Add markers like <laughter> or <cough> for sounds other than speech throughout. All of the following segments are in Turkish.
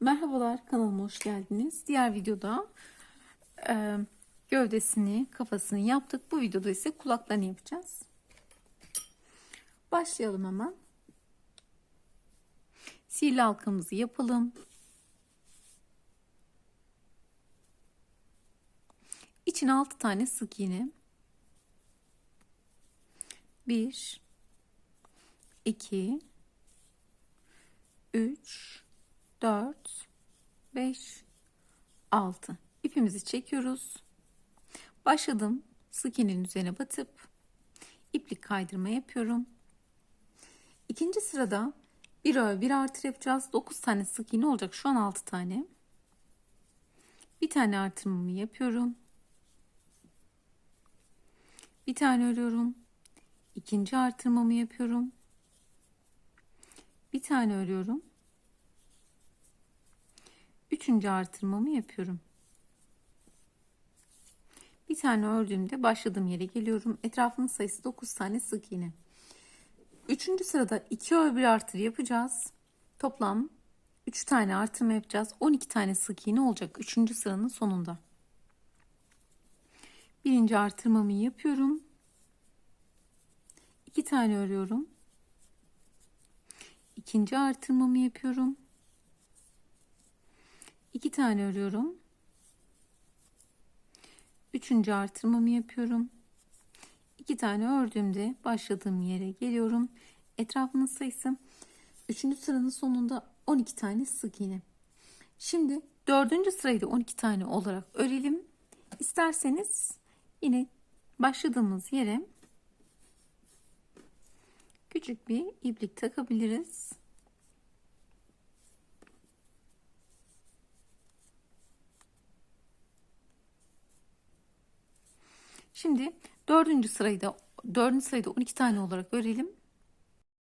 Merhabalar kanalıma hoş geldiniz. Diğer videoda e, gövdesini, kafasını yaptık. Bu videoda ise kulaklarını yapacağız. Başlayalım hemen. Sihirli halkamızı yapalım. İçine 6 tane sık iğne. 1 2 3 4 5 6 ipimizi çekiyoruz. Başladım. Sık iğnenin üzerine batıp iplik kaydırma yapıyorum. İkinci sırada bir ör bir artır yapacağız. 9 tane sık iğne olacak. Şu an 6 tane. Bir tane artırmamı yapıyorum. Bir tane örüyorum. İkinci artırmamı yapıyorum. Bir tane örüyorum. Üçüncü artırmamı yapıyorum. Bir tane ördüğümde başladığım yere geliyorum. Etrafının sayısı 9 tane sık iğne. Üçüncü sırada 2 ör bir artır yapacağız. Toplam 3 tane artırma yapacağız. 12 tane sık iğne olacak. Üçüncü sıranın sonunda. Birinci artırmamı yapıyorum. 2 tane örüyorum. İkinci artırmamı yapıyorum. 2 tane örüyorum. Üçüncü artırmamı yapıyorum. 2 tane ördüğümde başladığım yere geliyorum. Etrafının sayısı 3. sıranın sonunda 12 tane sık iğne. Şimdi 4. sırayı da 12 tane olarak örelim. İsterseniz yine başladığımız yere küçük bir iplik takabiliriz. Şimdi dördüncü sırayı da dördüncü sırayı da 12 tane olarak örelim.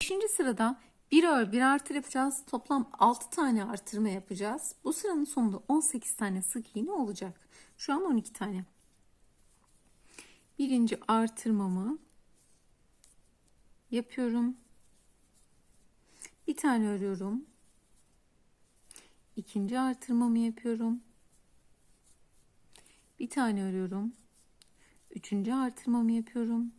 Beşinci sırada bir ör bir artır yapacağız. Toplam 6 tane artırma yapacağız. Bu sıranın sonunda 18 tane sık iğne olacak. Şu an 12 tane. Birinci artırmamı yapıyorum. Bir tane örüyorum. İkinci artırmamı yapıyorum. Bir tane örüyorum. Üçüncü artırmamı yapıyorum.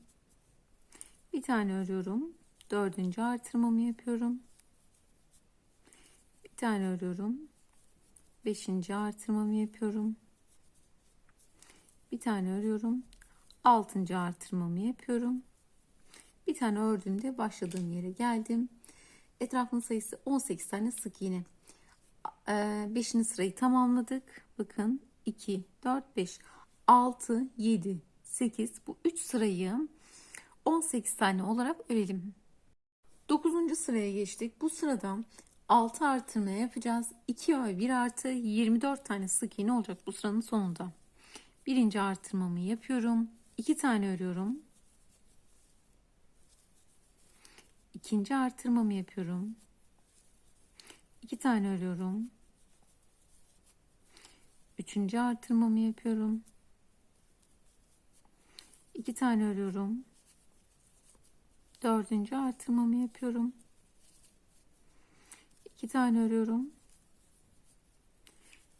Bir tane örüyorum. Dördüncü artırmamı yapıyorum. Bir tane örüyorum. Beşinci artırmamı yapıyorum. Bir tane örüyorum. Altıncı artırmamı yapıyorum. Bir tane ördüğümde başladığım yere geldim. Etrafın sayısı 18 tane sık iğne. 5. Ee, sırayı tamamladık. Bakın 2, 4, 5, 6, 7, 8 bu 3 sırayı 18 tane olarak örelim. 9. sıraya geçtik. Bu sırada 6 artırma yapacağız. 2 öğe 1 artı 24 tane sık iğne olacak bu sıranın sonunda. Birinci artırmamı yapıyorum. 2 tane örüyorum. İkinci artırmamı yapıyorum. 2 tane örüyorum. Üçüncü artırmamı yapıyorum. 2 tane örüyorum. Dördüncü artırmamı yapıyorum. 2 tane örüyorum.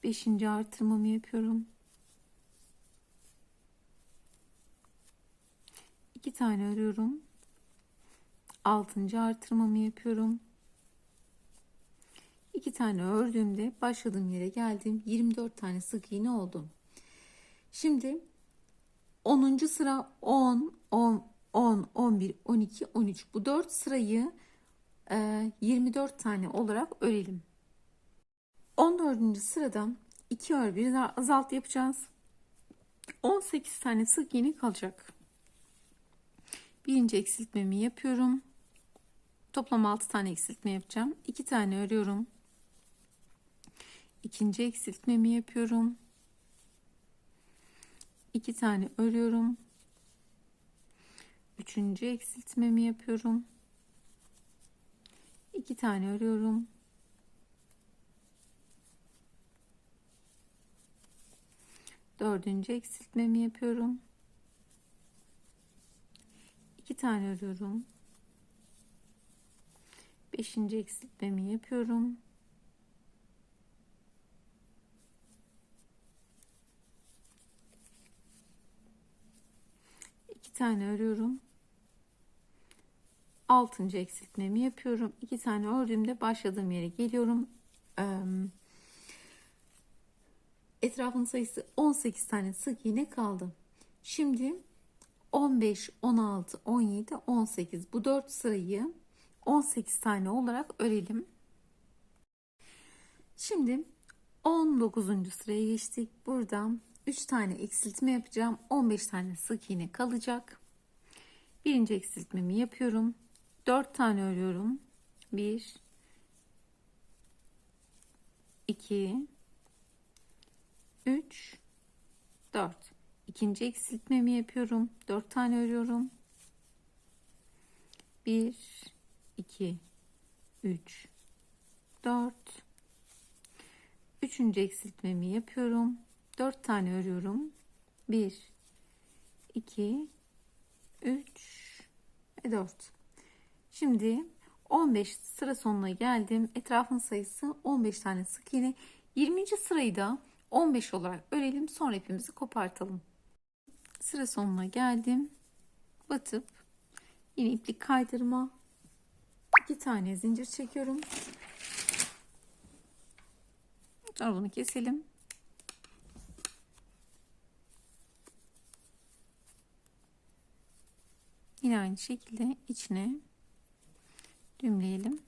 Beşinci artırmamı yapıyorum. 2 tane örüyorum. Altıncı artırmamı yapıyorum. 2 tane ördüğümde başladığım yere geldim. 24 tane sık iğne oldu. Şimdi 10. sıra 10, 10, 10, 11, 12, 13. Bu 4 sırayı e, 24 tane olarak örelim. 14. sırada 2 ör bir azalt yapacağız. 18 tane sık iğne kalacak. Birinci eksiltmemi yapıyorum. Toplam 6 tane eksiltme yapacağım. 2 tane örüyorum. İkinci eksiltmemi yapıyorum. 2 tane örüyorum. Üçüncü eksiltmemi yapıyorum. 2 tane örüyorum. Dördüncü eksiltmemi yapıyorum. 2 tane örüyorum. Beşinci eksiltmemi yapıyorum. Tane örüyorum. Altıncı eksiltmemi yapıyorum. iki tane ördüğümde başladığım yere geliyorum. Etrafın sayısı 18 tane sık iğne kaldı. Şimdi 15, 16, 17, 18 bu 4 sırayı 18 tane olarak örelim. Şimdi 19. sıraya geçtik. Buradan 3 tane eksiltme yapacağım. 15 tane sık iğne kalacak. Birinci eksiltmemi yapıyorum. 4 tane örüyorum. 1 2 3 4 İkinci eksiltmemi yapıyorum. 4 tane örüyorum. 1 2 3 4 Üçüncü eksiltmemi yapıyorum. 4 tane örüyorum. 1 2 3 ve 4. Şimdi 15 sıra sonuna geldim. Etrafın sayısı 15 tane sık iğne. 20. sırayı da 15 olarak örelim. Sonra ipimizi kopartalım. Sıra sonuna geldim. Batıp yine iplik kaydırma. 2 tane zincir çekiyorum. Sonra bunu keselim. Yine aynı şekilde içine düğümleyelim.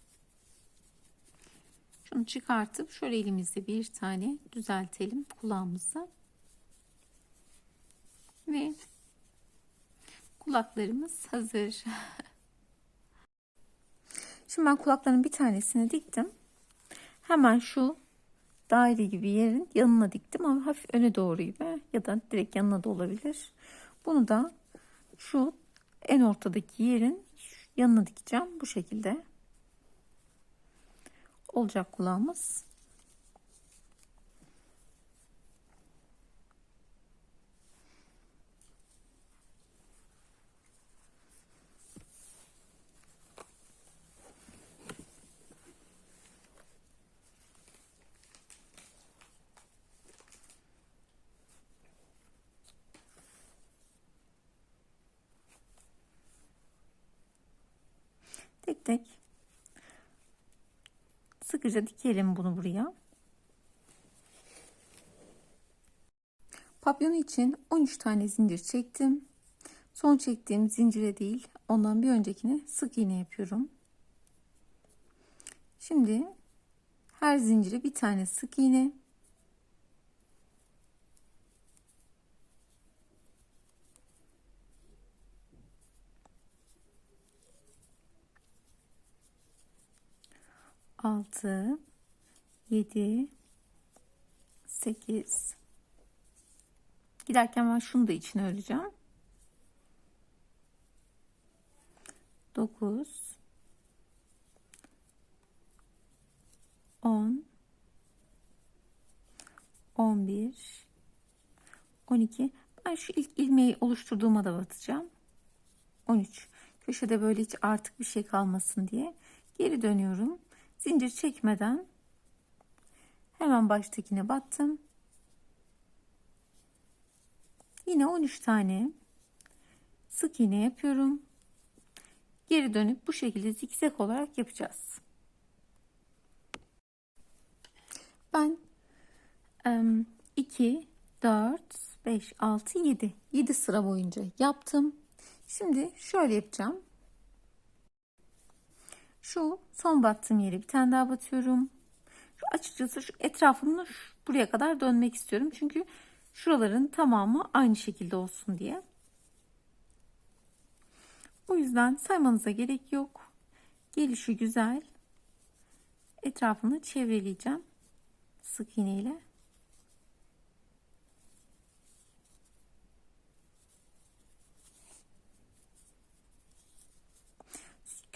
Şunu çıkartıp şöyle elimizde bir tane düzeltelim kulağımızı. Ve kulaklarımız hazır. <laughs> Şimdi ben kulakların bir tanesini diktim. Hemen şu daire gibi yerin yanına diktim ama hafif öne doğru gibi ya da direkt yanına da olabilir. Bunu da şu en ortadaki yerin yanına dikeceğim bu şekilde. Olacak kulağımız. Tek sıkıca dikelim bunu buraya. Papyonu için 13 tane zincir çektim. Son çektiğim zincire değil, ondan bir öncekine sık iğne yapıyorum. Şimdi her zincire bir tane sık iğne. Altı, yedi, sekiz. Giderken ben şunu da içine öreceğim. Dokuz, on, on bir, on iki. Ben şu ilk ilmeği oluşturduğuma da batacağım. On üç. Köşede böyle hiç artık bir şey kalmasın diye geri dönüyorum. Zincir çekmeden hemen baştakine battım. Yine 13 tane sık iğne yapıyorum. Geri dönüp bu şekilde zikzak olarak yapacağız. Ben 2, 4, 5, 6, 7. 7 sıra boyunca yaptım. Şimdi şöyle yapacağım. Şu son battığım yere bir tane daha batıyorum. Şu açıkçası şu etrafını buraya kadar dönmek istiyorum. Çünkü şuraların tamamı aynı şekilde olsun diye. O yüzden saymanıza gerek yok. Gelişi güzel. Etrafını çevreleyeceğim. Sık iğneyle.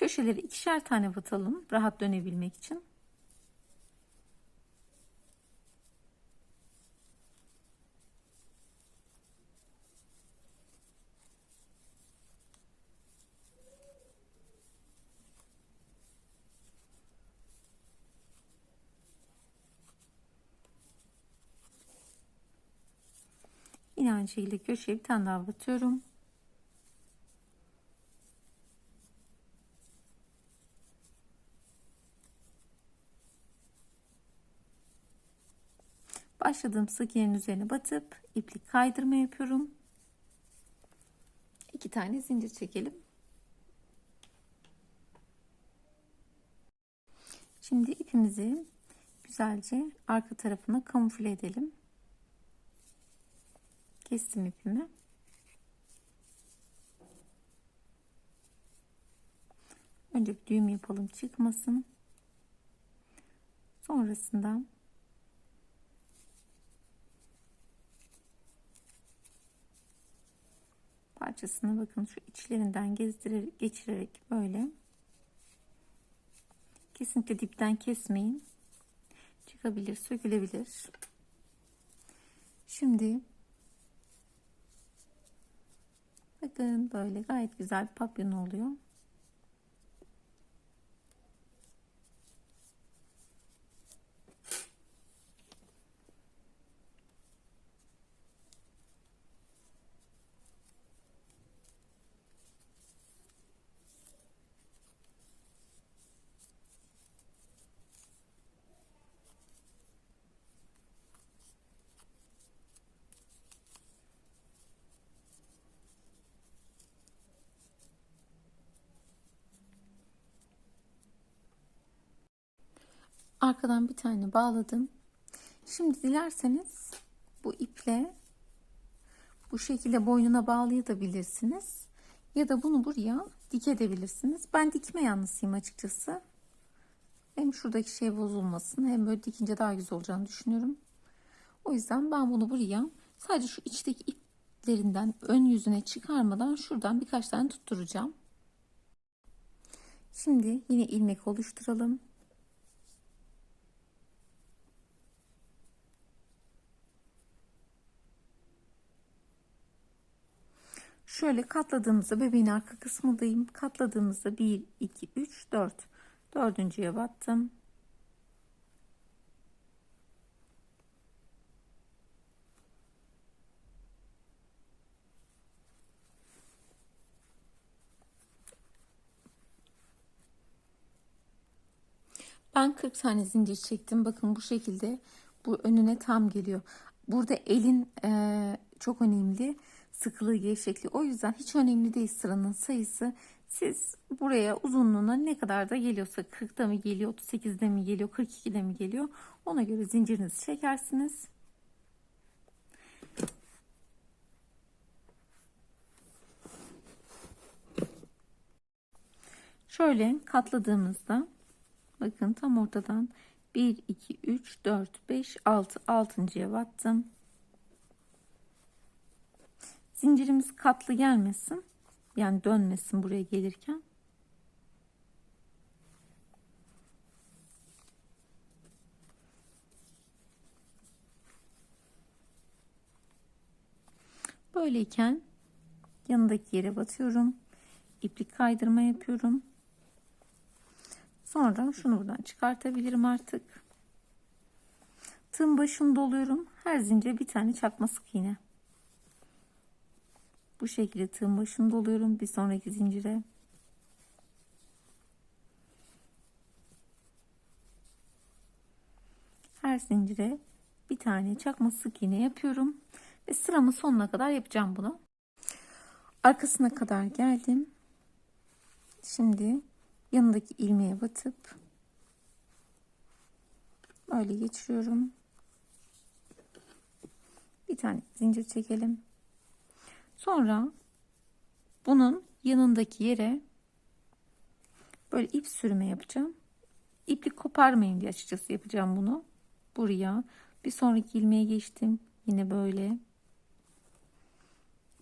Köşeleri ikişer tane batalım rahat dönebilmek için. Yine aynı şekilde köşeye bir tane daha batıyorum. Başladığım sık iğnenin üzerine batıp iplik kaydırma yapıyorum. İki tane zincir çekelim. Şimdi ipimizi güzelce arka tarafına kamufle edelim. Kestim ipimi. Önce bir düğüm yapalım çıkmasın. Sonrasında parçasını bakın. Şu içlerinden gezdirerek geçirerek böyle. Kesinlikle dipten kesmeyin. Çıkabilir sökülebilir. Şimdi bakın böyle gayet güzel bir papyon oluyor arkadan bir tane bağladım. Şimdi dilerseniz bu iple bu şekilde boynuna bağlayabilirsiniz. Ya da bunu buraya dikebilirsiniz. Ben dikme yanlısıyım açıkçası. Hem şuradaki şey bozulmasın hem böyle dikince daha güzel olacağını düşünüyorum. O yüzden ben bunu buraya sadece şu içteki iplerinden ön yüzüne çıkarmadan şuradan birkaç tane tutturacağım. Şimdi yine ilmek oluşturalım. Şöyle katladığımızda bebeğin arka kısmındayım. Katladığımızda 1, 2, 3, 4. Dördüncüye battım. Ben 40 tane zincir çektim. Bakın bu şekilde bu önüne tam geliyor. Burada elin e, çok önemli sıklığı, gevşekliği. O yüzden hiç önemli değil sıranın sayısı. Siz buraya uzunluğuna ne kadar da geliyorsa 40'da mı geliyor, 38'de mi geliyor, 42'de mi geliyor ona göre zincirinizi çekersiniz. Şöyle katladığımızda bakın tam ortadan 1, 2, 3, 4, 5, 6, 6.ya battım. Zincirimiz katlı gelmesin. Yani dönmesin buraya gelirken. Böyleyken yanındaki yere batıyorum. İplik kaydırma yapıyorum. Sonra şunu buradan çıkartabilirim artık. Tığın başını doluyorum. Her zincire bir tane çakma sık iğne. Bu şekilde tığın başını doluyorum bir sonraki zincire. Her zincire bir tane çakma sık iğne yapıyorum ve sıramın sonuna kadar yapacağım bunu. Arkasına kadar geldim. Şimdi yanındaki ilmeğe batıp böyle geçiriyorum. Bir tane zincir çekelim. Sonra bunun yanındaki yere böyle ip sürme yapacağım. İplik koparmayın diye açıkçası yapacağım bunu. Buraya bir sonraki ilmeğe geçtim. Yine böyle.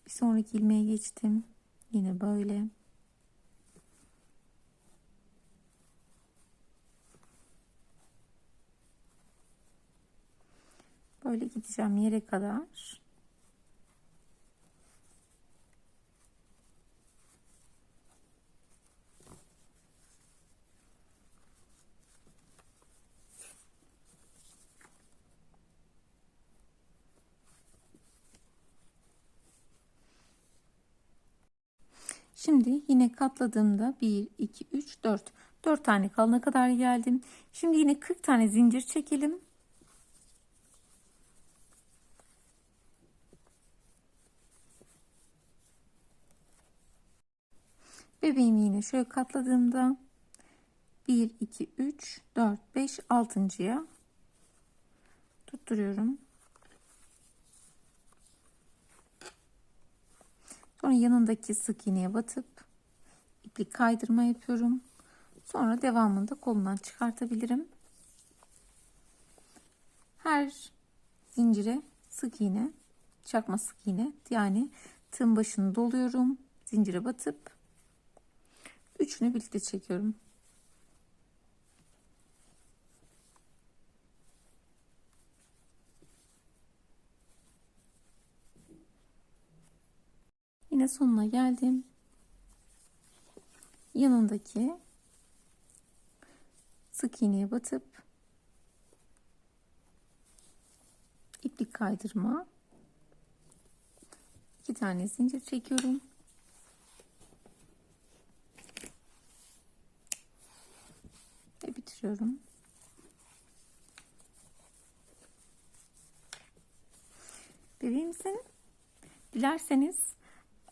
Bir sonraki ilmeğe geçtim. Yine böyle. Böyle gideceğim yere kadar. Şimdi yine katladığımda 1, 2, 3, 4. 4 tane kalana kadar geldim. Şimdi yine 40 tane zincir çekelim. Bebeğimi yine şöyle katladığımda 1, 2, 3, 4, 5, 6.ya tutturuyorum. Sonra yanındaki sık iğneye batıp iplik kaydırma yapıyorum. Sonra devamında kolundan çıkartabilirim. Her zincire sık iğne, çakma sık iğne yani tığın başını doluyorum. Zincire batıp üçünü birlikte çekiyorum. Yine sonuna geldim. Yanındaki sık iğneye batıp iplik kaydırma iki tane zincir çekiyorum. Ve bitiriyorum. Bebeğimizin dilerseniz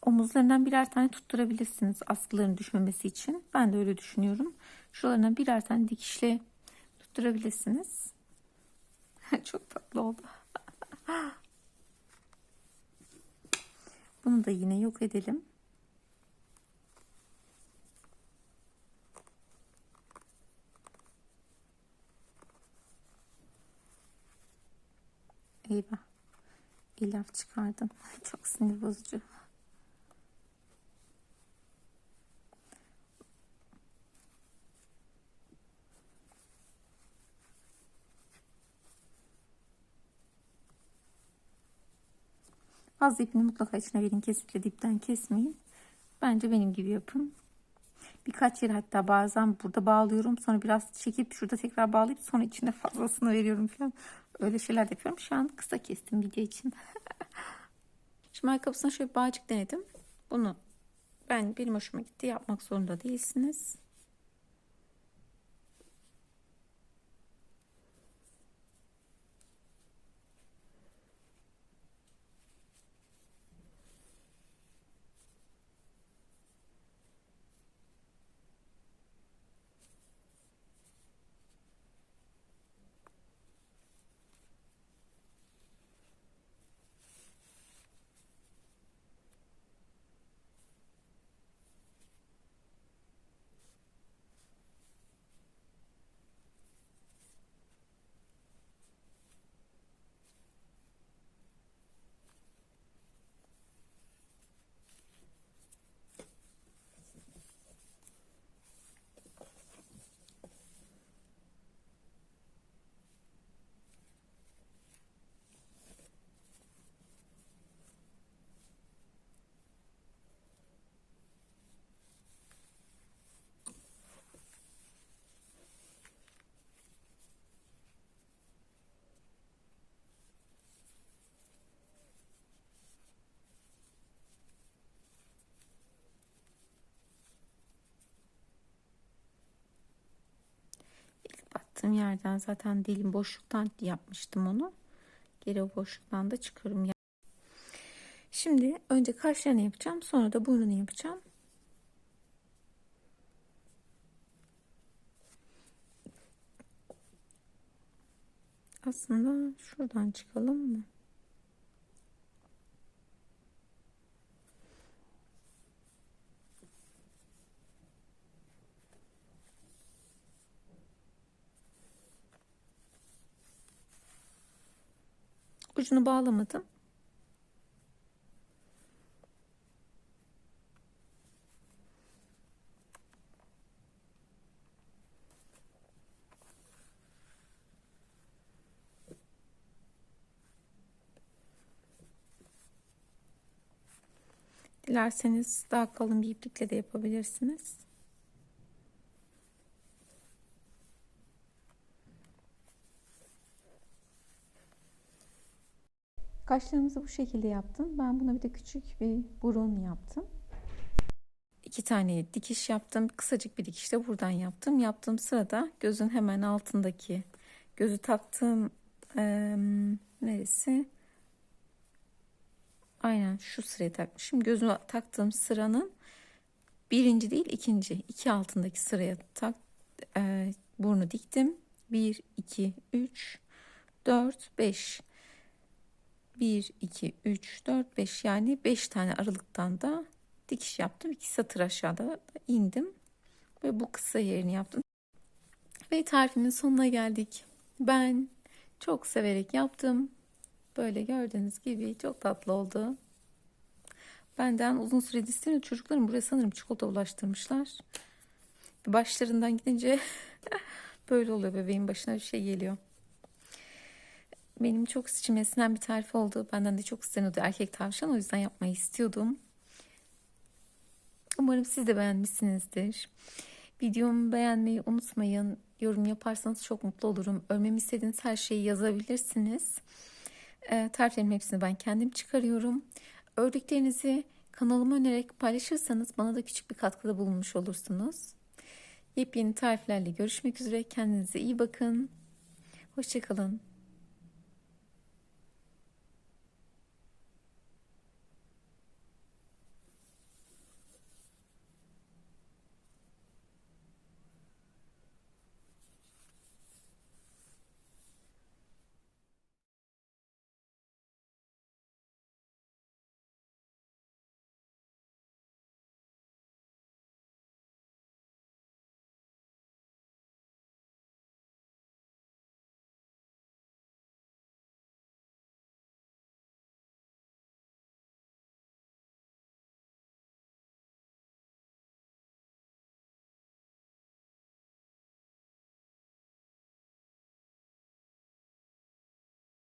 omuzlarından birer tane tutturabilirsiniz askıların düşmemesi için. Ben de öyle düşünüyorum. Şuralarına birer tane dikişle tutturabilirsiniz. <laughs> Çok tatlı oldu. Bunu da yine yok edelim. Eyvah. İlaf çıkardım. <laughs> Çok sinir bozucu. Fazla ipini mutlaka içine verin. Kesinlikle dipten kesmeyin. Bence benim gibi yapın. Birkaç yer hatta bazen burada bağlıyorum. Sonra biraz çekip şurada tekrar bağlayıp sonra içine fazlasını veriyorum falan. Öyle şeyler yapıyorum. Şu an kısa kestim video için. <laughs> Şimdi ayakkabısına şöyle bağcık denedim. Bunu ben benim hoşuma gitti. Yapmak zorunda değilsiniz. Battığım yerden zaten dilim boşluktan yapmıştım onu. Geri o boşluktan da çıkarım. Şimdi önce kaşlarını yapacağım. Sonra da burnunu yapacağım. Aslında şuradan çıkalım mı? Ucunu bağlamadım. Dilerseniz daha kalın bir iplikle de yapabilirsiniz. Kaşlarımızı bu şekilde yaptım. Ben buna bir de küçük bir burun yaptım. İki tane dikiş yaptım. Kısacık bir dikiş de buradan yaptım. Yaptığım sırada gözün hemen altındaki gözü taktığım e, neresi? Aynen şu sıraya takmışım. Gözü taktığım sıranın birinci değil ikinci iki altındaki sıraya tak e, burnu diktim 1 2 3 4 5 1 2 3 4 5 yani 5 tane aralıktan da dikiş yaptım iki satır aşağıda indim ve bu kısa yerini yaptım ve tarifimin sonuna geldik ben çok severek yaptım böyle gördüğünüz gibi çok tatlı oldu Benden uzun süredir istemiyorum. Çocuklarım buraya sanırım çikolata ulaştırmışlar. Başlarından gidince <laughs> böyle oluyor bebeğin başına bir şey geliyor. Benim çok içime sinen bir tarif oldu. Benden de çok isteniyordu erkek tavşan. O yüzden yapmayı istiyordum. Umarım siz de beğenmişsinizdir. Videomu beğenmeyi unutmayın. Yorum yaparsanız çok mutlu olurum. Örmemi istediğiniz her şeyi yazabilirsiniz. E, tariflerin hepsini ben kendim çıkarıyorum. Ördüklerinizi kanalıma önererek paylaşırsanız bana da küçük bir katkıda bulunmuş olursunuz. Yepyeni tariflerle görüşmek üzere. Kendinize iyi bakın. Hoşçakalın.